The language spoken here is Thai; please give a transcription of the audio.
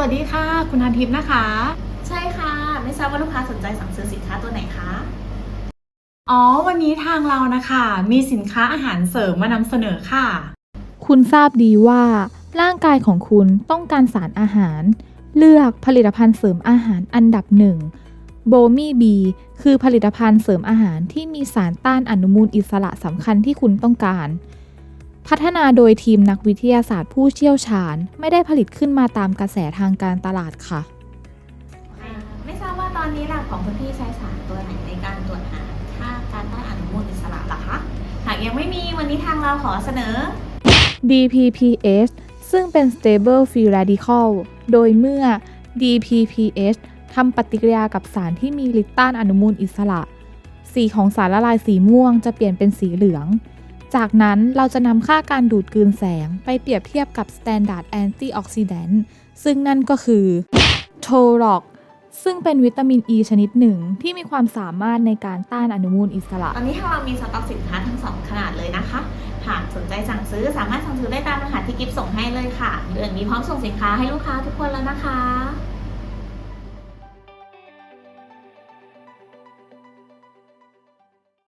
วัสดีค่ะ คุณทันทิพย์นะคะ ใช่ค่ะ ไม่ทราบว่าลูกค้าสนใจสั่งซื้อสินค้าตัวไหนคะ อ๋อ วันนี้ทางเรานะคะ มีสินค้าอาหารเสริมมานำเสนอค่ะ คุณทราบดีว่า ร่างกายของคุณต้องการสารอาหาร เลือกผลิตภัณฑ์เสริมอาหารอันดับหนึ่งโบมี่บีคือผลิตภัณฑ์เสริมอาหารที่มีสารต้านอนุมูลอิสระสำคัญที่คุณต้องการ พัฒนาโดยทีมนักวิทยาศาสตร์ผู้เชี่ยวชาญ ไม่ได้ผลิตขึ้นมาตามกระแสทางการตลาดค่ะ ไม่ทราบว่าตอนนี้หลักของคุณพี่ใช้สารตัวไหนในการตรวจหาค่าการต้านอนุมูลอิสระล่ะคะ หากยังไม่มีวันนี้ทางเราขอเสนอ DPPH ซึ่งเป็น Stable Free Radical โดยเมื่อ DPPH ทำปฏิกิริยากับสารที่มีฤทธิ์ต้านอนุมูลอิสระ สีของสารละลายสีม่วงจะเปลี่ยนเป็นสีเหลือง จากนั้นเราจะนำค่าการดูดกลืนแสงไปเปรียบเทียบกับ Standard Antioxidant ซึ่งนั่นก็คือ t o r o c ซึ่งเป็นวิตามินอ e ีชนิดหนึ่ง ที่มีความสามารถในการต้านอนุมูลอิสระ ตอนนี้ทางเรามีสต็อกสินค้าทั้งสองขนาดเลยนะคะหากสนใจสั่งซื้อสามารถสั่งซื้อได้ตามรหัสที่กิฟส่งให้เลยค่ะ เดือนนี้พร้อมส่งสินค้าให้ลูกค้าทุกคนแล้วนะคะ